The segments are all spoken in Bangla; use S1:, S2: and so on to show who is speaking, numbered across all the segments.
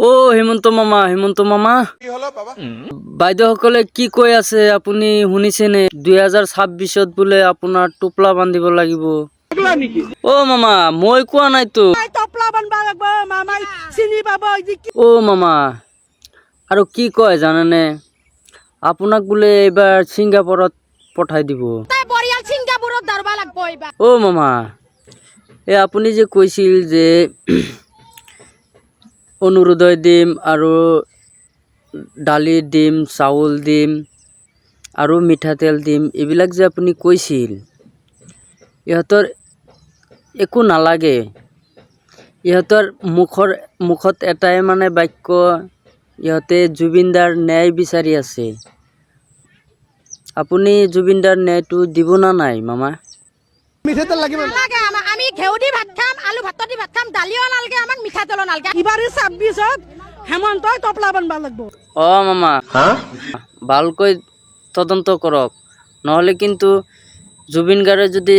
S1: ও, হেমন্ত মামা হেমন্ত মামা। বাইদেউসকলে কি কৈ আছে আপুনি শুনিছেনে? দুই হাজাৰ ছাব্বিছত বোলে আপোনাৰ টোপলা বান্ধিব লাগিব। অ মামা, মই কোৱা নাইতো। অ মামা, আৰু কি কয় জানেনে? আপোনাক বোলে এইবাৰ ছিংগাপুৰত পঠাই দিব। অ মামা এই আপুনি যে কৈছিল যে অনুৰোধয় দিম আৰু দালি দিম চাউল দিম আৰু মিঠাতেল দিম এইবিলাক যে আপুনি কৈছিল, ইহঁতৰ একো নালাগে। ইহঁতৰ মুখৰ, মুখত এটাই মানে বাক্য, ইহঁতে জুবিনদাৰ ন্যায় বিচাৰি আছে। আপুনি জুবিনদাৰ ন্যায়টো দিব না নাই, মামা?
S2: নালাগে আমাক আমি ঘেউ দি ভাত খাম আলু ভাত দি ভাত খাম দালিও নালাগে আমাক মিঠাতেলো নালাগে।
S3: ইবাৰে ছাব্বিছত হেমন্তই টপলা বানবা লাগব।
S1: অ মামা। ভালকৈ তদন্ত কৰক। নহ'লে কিন্তু জুবিন গাৰ্গে যদি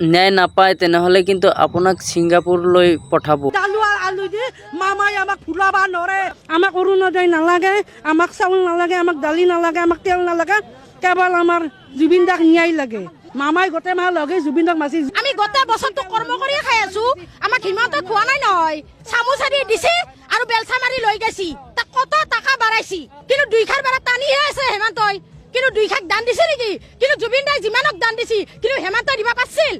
S1: ন্যায় নাপায় তেনেহ'লে কিন্তু আপোনাক ছিংগাপুৰলৈ পঠাব।
S3: আলু আলু দি মামাই আমাক ফুলাবা নৰে। আমাক অৰুণোদয় নালাগে আমাক চাউল নালাগে আমাক দালি নালাগে আমাক তেল নালাগে। কেৱল আমাৰ জুবিন দাক ন্যায় লাগে। মামাই গোটেই মাহ লগে জুবিন দাক মাছি।
S2: আমি গোটেই বছৰটো কৰ্ম কৰিয়ে খাই আছো। আমাক হিমন্ত খোৱা নাই নহয়। চামুচাৰি দিছে আৰু বেলচা মাৰি লৈ গৈছি। তাক কত টাকা বাঢ়াইছি? কিন্তু দুই খাৰ বাৰা টানিহে আছে হেমন্তই। কিন্তু দুই খাক দান দিছে নেকি? কিন্তু জুবিন দাই যিমানক দান দিছি, কিন্তু হেমন্তই দিবা পাৰছিল।